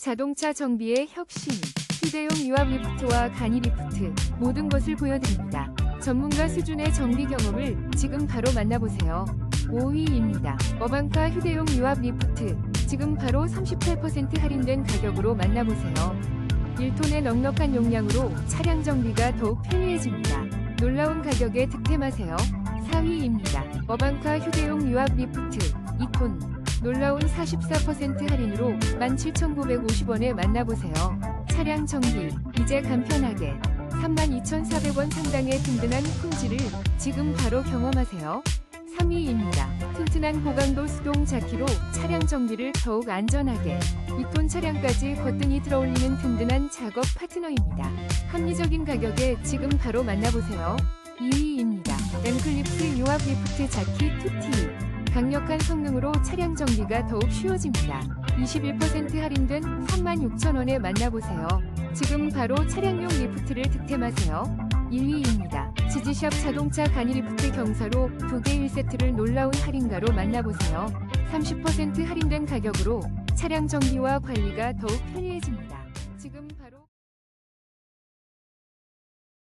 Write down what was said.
자동차 정비의 혁신, 휴대용 유압 리프트와 간이 리프트, 모든 것을 보여드립니다. 전문가 수준의 정비 경험을 지금 바로 만나보세요. 5위입니다. 어반카 휴대용 유압 리프트, 지금 바로 38% 할인된 가격으로 만나보세요. 1톤의 넉넉한 용량으로 차량 정비가 더욱 편리해집니다. 놀라운 가격에 득템하세요. 4위입니다. 어반카 휴대용 유압 리프트 2톤 놀라운 44% 할인으로 17,950원에 만나보세요. 차량 정비 이제 간편하게 32,400원 상당의 든든한 품질을 지금 바로 경험하세요. 3위입니다. 튼튼한 고강도 수동 자키로 차량 정비를 더욱 안전하게 2톤 차량까지 거뜬히 들어올리는 든든한 작업 파트너입니다. 합리적인 가격에 지금 바로 만나보세요. 2위입니다. 엠클리프 유압 리프트 자키 2T 강력한 성능으로 차량 정비가 더욱 쉬워집니다. 21% 할인된 36,000원에 만나보세요. 지금 바로 차량용 리프트를 득템하세요. 1위입니다. 지지샵 자동차 간이 리프트 경사로 2개 1세트를 놀라운 할인가로 만나보세요. 30% 할인된 가격으로 차량 정비와 관리가 더욱 편리해집니다.